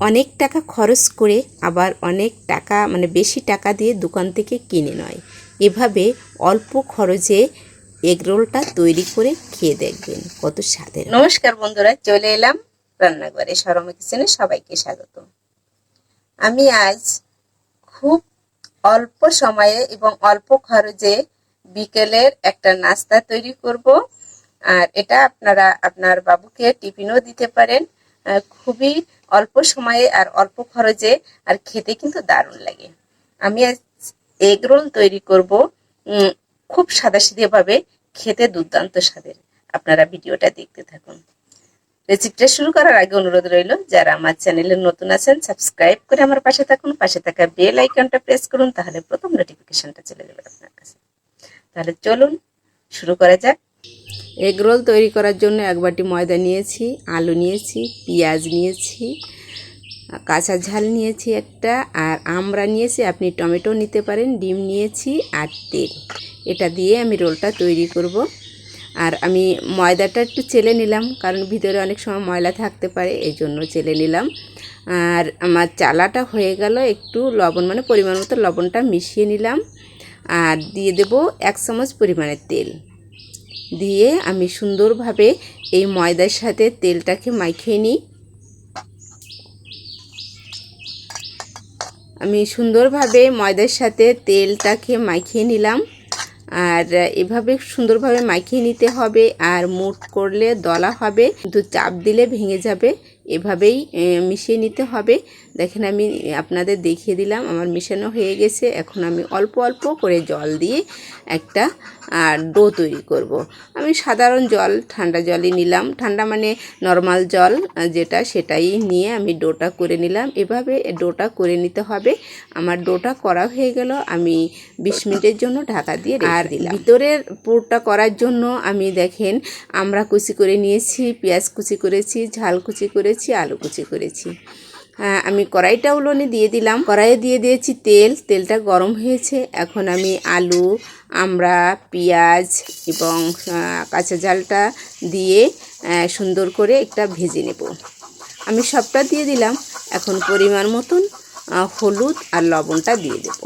অনেক টাকা খরচ করে আবার অনেক টাকা মানে বেশি টাকা দিয়ে দোকান থেকে কিনে নয়। এভাবে অল্প খরচে এগরোলটা তৈরি করে খেয়ে দেখবেন কত স্বাদের নমস্কার বন্ধুরা, চলে এলাম রান্নাঘরে সরমা কিচেনে সবাইকে স্বাগত। আমি আজ খুব অল্প সময়ে এবং অল্প খরচে বিকেলের একটা নাস্তা তৈরি করব। আর এটা আপনারা, আপনার বাবুকে টিফিনও দিতে পারেন। খুবই অল্প সময়ে আর অল্প খরচে আর খেতে কিন্তু দারুণ লাগে। আমি আজ এগ রোল তৈরি করব খুব সাদাসিধে ভাবে খেতে দুর্দান্ত স্বাদের। আপনারা ভিডিওটা দেখতে থাকুন। রেসিপিটা শুরু করার আগে অনুরোধ রইল, যারা আমার চ্যানেলে নতুন আছেন সাবস্ক্রাইব করে আমার পাশে থাকুন, পাশে থাকা বেল আইকনটা প্রেস করুন, তাহলে প্রথম নোটিফিকেশনটা চলে যাবে আপনার কাছে। তাহলে চলুন, শুরু করা যাক। এগরোল তৈরি করার জন্য এক বাটি ময়দা নিয়েছি, আলু নিয়েছি, পেঁয়াজ নিয়েছি, কাঁচা ঝাল নিয়েছি একটা, আর আমরা নিয়েছি, আপনি টমেটো নিতে পারেন, ডিম নিয়েছি আর তেল। এটা দিয়ে আমি রোলটা তৈরি করব। আর আমি ময়দাটা একটু চেলে নিলাম, কারণ ভিতরে অনেক সময় ময়লা থাকতে পারে এই জন্য চেলে নিলাম। আর আমার চালাটা হয়ে গেল, একটু লবণ মানে পরিমাণ মতো লবণটা মিশিয়ে নিলাম। আর দিয়ে দেব এক চামচ পরিমাণের তেল। দিয়ে আমি সুন্দরভাবে এই ময়দার সাথে তেলটাকে মাখিয়ে নিই। আমি সুন্দরভাবে ময়দার সাথে তেলটাকে মাখিয়ে নিলাম। আর এভাবে সুন্দরভাবে মাখিয়ে নিতে হবে আর মুট করলে দলা হবে, কিন্তু চাপ দিলে ভেঙে যাবে। এভাবেই মিশিয়ে নিতে হবে। দেখেন আমি আপনাদের দেখিয়ে দিলাম আমার মিশানো হয়ে গেছে। এখন আমি অল্প অল্প করে জল দিয়ে একটা আর ডো তৈরি করব। আমি সাধারণ জল ঠান্ডা জলই নিলাম। ঠান্ডা মানে নর্মাল জল যেটা সেটাই নিয়ে আমি ডোটা করে নিলাম। এভাবে ডোটা করে নিতে হবে। আমার ডোটা করা হয়ে গেল। আমি বিশ মিনিটের জন্য ঢাকা দিয়ে আর দিলাম। ভিতরের পুরটা করার জন্য আমি দেখেন আমরা কুচি করে নিয়েছি পেঁয়াজ কুচি করেছি ঝাল কুচি করেছি। আলু কুচি করেছি। হ্যাঁ, আমি কড়াইটা উলোনে দিয়ে দিলাম। কড়াইয়ে দিয়ে দিয়েছি তেল। তেলটা গরম হয়েছে। এখন আমি আলু আমরা পেঁয়াজ এবং কাঁচা জালটা দিয়ে সুন্দর করে একটা ভেজে নেব। আমি সবটা দিয়ে দিলাম। এখন পরিমাণ মতন হলুদ আর লবণটা দিয়ে দেব।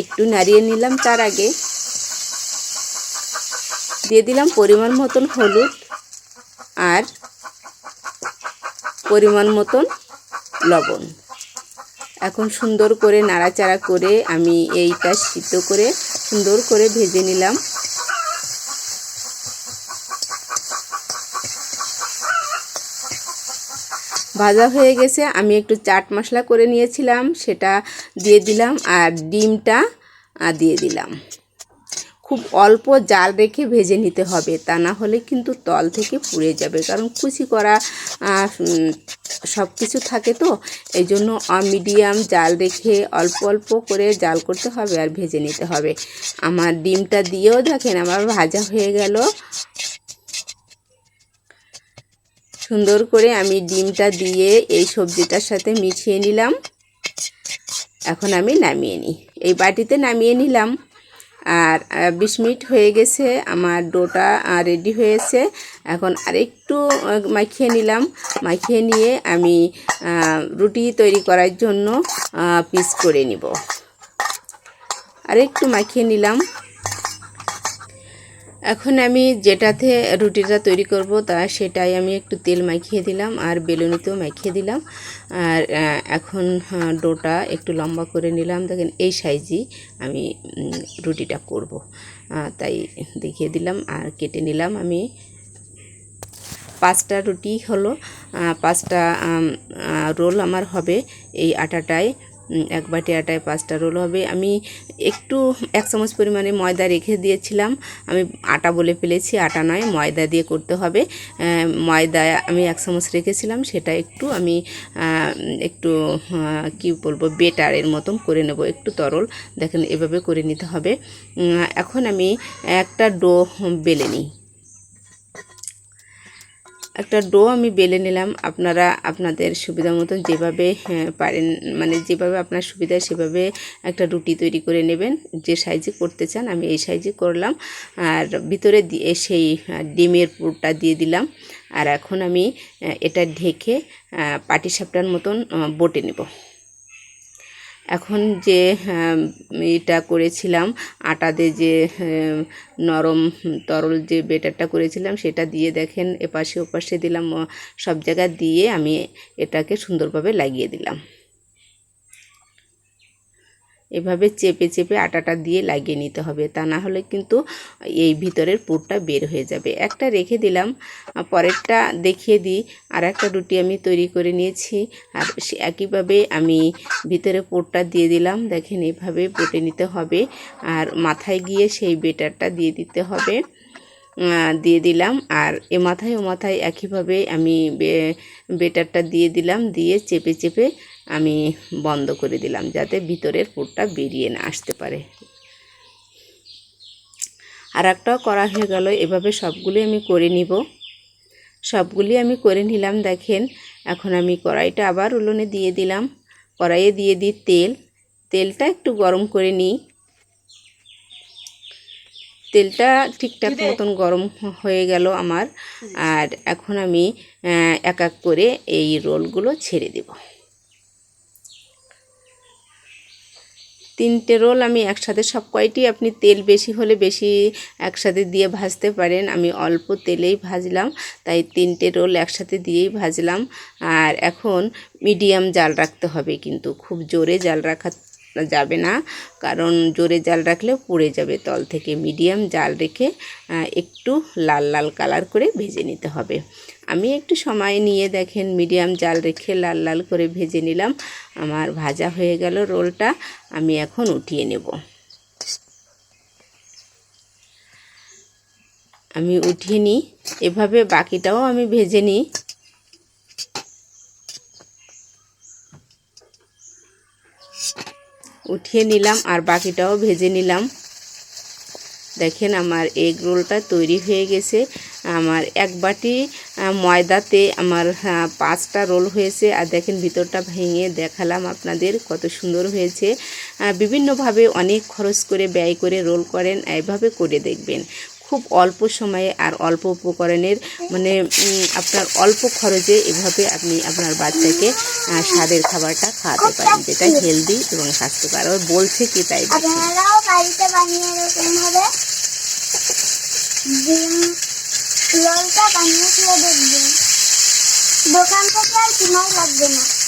একটু নাড়িয়ে নিলাম তার আগে। দিয়ে দিলাম পরিমাণ মতন হলুদ আর পরিমাণ মতন লবণ। এখন সুন্দর করে নাড়াচাড়া করে আমি এইটা সিদ্ধ করে সুন্দর করে ভেজে নিলাম। ভাজা হয়ে গেছে, আমি একটু চাট মশলা করে নিয়েছিলাম, সেটা দিয়ে দিলাম আর ডিমটা দিয়ে দিলাম। খুব অল্প জাল রেখে ভেজে নিতে হবে। তা না হলে কিন্তু তল থেকে পুড়ে যাবে। কারণ কুচি করা সব কিছু থাকে তো। এই জন্য মিডিয়াম জাল রেখে অল্প অল্প করে জাল করতে হবে আর ভেজে নিতে হবে। আমার ডিমটা দিয়েও দেখেন আমার ভাজা হয়ে গেল। সুন্দর করে আমি ডিমটা দিয়ে এই সবজিটার সাথে মিশিয়ে নিলাম। এখন আমি নামিয়ে নিই। এই বাটিতে নামিয়ে নিলাম। আর বিশ মিনিট হয়ে গেছে, আমার ডোটা রেডি হয়েছে। এখন আরেকটু মাখিয়ে নিলাম। মাখিয়ে নিয়ে আমি রুটি তৈরি করার জন্য পিস করে নিব। আরেকটু মাখিয়ে নিলাম। এখন আমি যেটাতে রুটিটা তৈরি করব তা সেটাই আমি একটু তেল মাখিয়ে দিলাম আর বেলুনিতেও মাখিয়ে দিলাম। আর এখন ডোটা একটু লম্বা করে নিলাম। দেখেন এই সাইজই আমি রুটিটা করব। তাই দেখিয়ে দিলাম আর কেটে নিলাম আমি। পাঁচটা রুটি হলো। পাঁচটা রোল আমার হবে এই আটাটায়। এক বাটি আটায় পাঁচটা রোল হবে। আমি একটু এক চামচ পরিমাণে ময়দা রেখে দিয়েছিলাম। আমি আটা বলে ফেলেছি, আটা নয়, ময়দা দিয়ে করতে হবে। ময়দা আমি এক চামচ রেখেছিলাম, সেটা একটু আমি একটু কি বলব বেটারের মতন করে নেব। একটু তরল, দেখেন এভাবে করে নিতে হবে। এখন আমি একটা ডো বেলে নিই। একটা ডো আমি বেলে নিলাম। আপনারা আপনাদের সুবিধা মতন যেভাবে হ্যাঁ, পারেন মানে যেভাবে আপনার সুবিধা সেভাবে একটা রুটি তৈরি করে নেবেন। যে সাইজে করতে চান আমি এই সাইজে করলাম। আর ভিতরে দিয়ে সেই ডিমের পুরটা দিয়ে দিলাম। আর এখন আমি এটা ঢেকে পাটি সাপটার মতন বটে নেব। এখন যে আহ, এটা করেছিলাম আটাতে যে নরম তরল যে বেটারটা করেছিলাম সেটা দিয়ে দেখেন এপাশে ওপাশে দিলাম সব জায়গা দিয়ে আমি এটাকে সুন্দরভাবে লাগিয়ে দিলাম। এভাবে চেপে চেপে আটাটা দিয়ে লাগিয়ে নিতে হবে। তা না হলে কিন্তু এই ভিতরের পুরটা বের হয়ে যাবে। একটা রেখে দিলাম। পরেরটা দেখিয়ে দিই। আর একটা রুটি আমি তৈরি করে নিয়েছি। আর একইভাবে আমি ভিতরে পুরটা দিয়ে দিলাম। দেখেন এভাবে বটে নিতে হবে। আর মাথায় গিয়ে সেই বেটারটা দিয়ে দিতে হবে। দিয়ে দিলাম। আর এ মাথায় ও মাথায় একইভাবে আমি বেটারটা দিয়ে দিলাম। দিয়ে চেপে চেপে আমি বন্ধ করে দিলাম যাতে ভিতরের পুরটা বেরিয়ে না আসতে পারে। আর একটাও করা হয়ে গেল এভাবে সবগুলি আমি করে নিব। সবগুলি আমি করে নিলাম দেখেন। এখন আমি কড়াইটা আবার উলনে দিয়ে দিলাম। কড়াইয়ে দিয়ে দিই তেল। তেলটা একটু গরম করে নিই। তেলটা ঠিকঠাক মতন গরম হয়ে গেল আমার। আর এখন আমি এক এক করে এই রোলগুলো ছেড়ে দেব। তিনটে রোল আমি একসাথে সব কয়টি, আপনি তেল বেশি হলে বেশি একসাথে দিয়ে ভাজতে পারেন। আমি অল্প তেলেই ভাজলাম, তাই তিনটে রোল একসাথে দিয়েই ভাজলাম। আর এখন মিডিয়াম জাল রাখতে হবে কিন্তু, খুব জোরে জাল রাখা যাবে না, কারণ জোরে জাল রাখলে পুড়ে যাবে তল থেকে। মিডিয়াম জাল রেখে একটু লাল লাল কালার করে ভেজে নিতে হবে। আমি একটু সময় নিয়ে দেখেন মিডিয়াম জাল রেখে লাল লাল করে ভেজে নিলাম। আমার ভাজা হয়ে গেল রোলটা, আমি এখন উঠিয়ে নেব। আমি উঠিয়ে নিই, এভাবে বাকিটাও আমি ভেজে নিই। উঠিয়ে নিলাম আর বাকিটাও ভেজে নিলাম। দেখেন আমার এগ রোলটা তৈরি হয়ে গেছে। আমার এক বাটি ময়দাতে আমার পাঁচটা রোল হয়েছে। আর দেখেন ভিতরটা ভেঙে দেখালাম আপনাদের কত সুন্দর হয়েছে। বিভিন্নভাবে অনেক খরচ করে ব্যয় করে রোল করেন এভাবে করে দেখবেন। খুব অল্প সময়ে আর অল্প উপকরণের মানে আপনার অল্প খরচে এভাবে আপনি আপনার বাচ্চাকে স্বাদের খাবারটা খাওয়াতে পারেন, যেটা হেলদি এবং স্বাস্থ্যকর। আর বলছে কি তাই। বাড়িতে বানিয়ে এরকম রোলটা বানিয়ে খেয়ে দেখবেন। দোকান থেকে আর কিনাই লাগবে না।